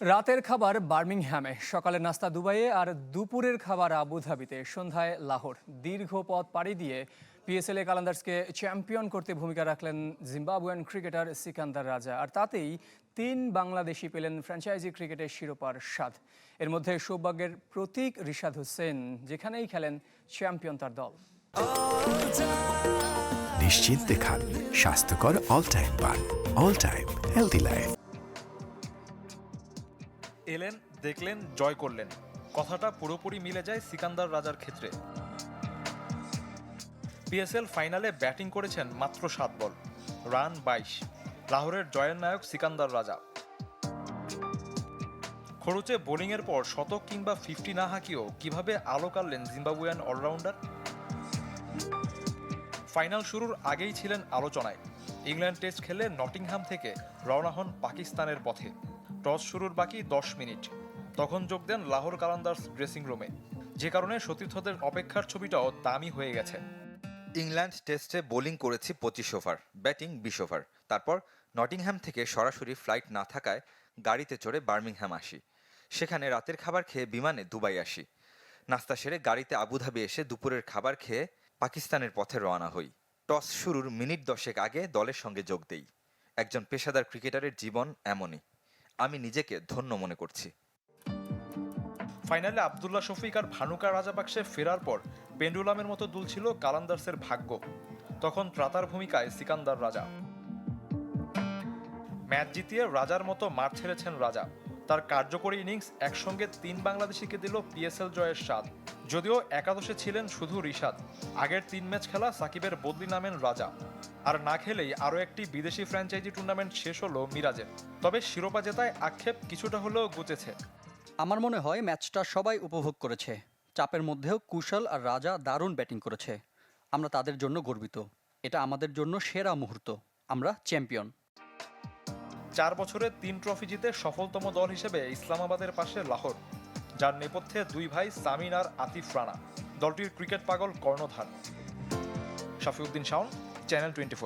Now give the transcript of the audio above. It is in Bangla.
রাতের খাবার বার্মিংহ্যামে সকালের নাস্তা দুবাইয়ে আর দুপুরের খাবার আবুধাবিতে। সন্ধ্যায় লাহোর, দীর্ঘ পথ পাড়ি দিয়ে পিএসএলএ কালান্দার্সকে চ্যাম্পিয়ন করতে ভূমিকা রাখলেন জিম্বাবুয়ান ক্রিকেটার সিকান্দার রাজা। আর তাতেই তিন বাংলাদেশি পেলেন ফ্র্যাঞ্চাইজি ক্রিকেটের শিরোপার স্বাদ। এর মধ্যে সৌভাগ্যের প্রতীক রিশাদ হোসেন, যেখানেই খেলেন চ্যাম্পিয়ন তার দল। নিশ্চিন্তে খান, স্বাস্থ্যকর অল টাইম পান অল টাইম হেলদি লাইফ এলেন, দেখলেন, জয় করলেন। কথাটা পুরোপুরি মিলে যায় সিকান্দার রাজার ক্ষেত্রে। পিএসএল ফাইনালে ব্যাটিং করেছেন মাত্র সাত বল, রান বাইশ। লাহোরের জয়ের নায়ক সিকান্দার রাজা। খরচে বোলিংয়ের পর শতক কিংবা ফিফটি না হাঁকিয়েও কীভাবে আলো কাড়লেন জিম্বাবুয়ান অলরাউন্ডার? ফাইনাল শুরুর আগেই ছিলেন আলোচনায়। ইংল্যান্ড টেস্ট খেলে নটিংহাম থেকে রওনা হন পাকিস্তানের পথে। টস শুরুর বাকি দশ মিনিট। তখন যোগ দেন লাহোর কালান্দার্স ড্রেসিং রুমে। যে কারণে সতীর্থদের অপেক্ষার ছবিটাও দামি হয়ে গেছে। ইংল্যান্ড টেস্টে বোলিং করেছি পঁচিশ ওভার, ব্যাটিং বিশ ওভার। তারপর নটিংহ্যাম থেকে সরাসরি ফ্লাইট না থাকায় গাড়িতে চড়ে বার্মিংহ্যাম আসি। সেখানে রাতের খাবার খেয়ে বিমানে দুবাই আসি। নাস্তা সেরে গাড়িতে আবুধাবি এসে দুপুরের খাবার খেয়ে পাকিস্তানের পথে রওনা হই। টস শুরুর মিনিট দশেক আগে দলের সঙ্গে যোগ দেই। একজন পেশাদার ক্রিকেটারের জীবন এমনই। আমি নিজেকে ধন্য মনে করছি। ফাইনালে আবদুল্লাহ শফিক আর ভানুকা রাজাবাক্সে ফেরার পর পেন্ডুলামের মতো দুলছিল কালান্দার্সের ভাগ্য। তখন ত্রাতার ভূমিকায় সিকান্দার রাজা। ম্যাচ জিতিয়ে রাজার মতো মাঠ ছেড়েছেন রাজা। তার কার্যকরী ইনিংস একসঙ্গে তিন বাংলাদেশিকে দিল পিএসএল জয়ের স্বাদ। যদিও একাদশে ছিলেন শুধু রিশাদ আগের তিন ম্যাচ খেলা সাকিবের বদলি নামেন রাজা। আর না খেলেই আরও একটি বিদেশি ফ্র্যাঞ্চাইজি টুর্নামেন্ট শেষ হলো মিরাজের তবে শিরোপা জেতায় আক্ষেপ কিছুটা হলেও গুচেছে আমার মনে হয় ম্যাচটা সবাই উপভোগ করেছে। চাপের মধ্যেও কুশল আর রাজা দারুণ ব্যাটিং করেছে। আমরা তাদের জন্য গর্বিত। এটা আমাদের জন্য সেরা মুহূর্ত। আমরা চ্যাম্পিয়ন। চার বছরে তিন ট্রফি জিতে সফলতম দল হিসেবে ইসলামাবাদের পাশে লাহোর। যার নেপথ্যে দুই ভাই সামিন আর আতিফ রানা। দলটির ক্রিকেট পাগল কর্ণধার। শাফিউদ্দিন শাওন চ্যানেল টোয়েন্টি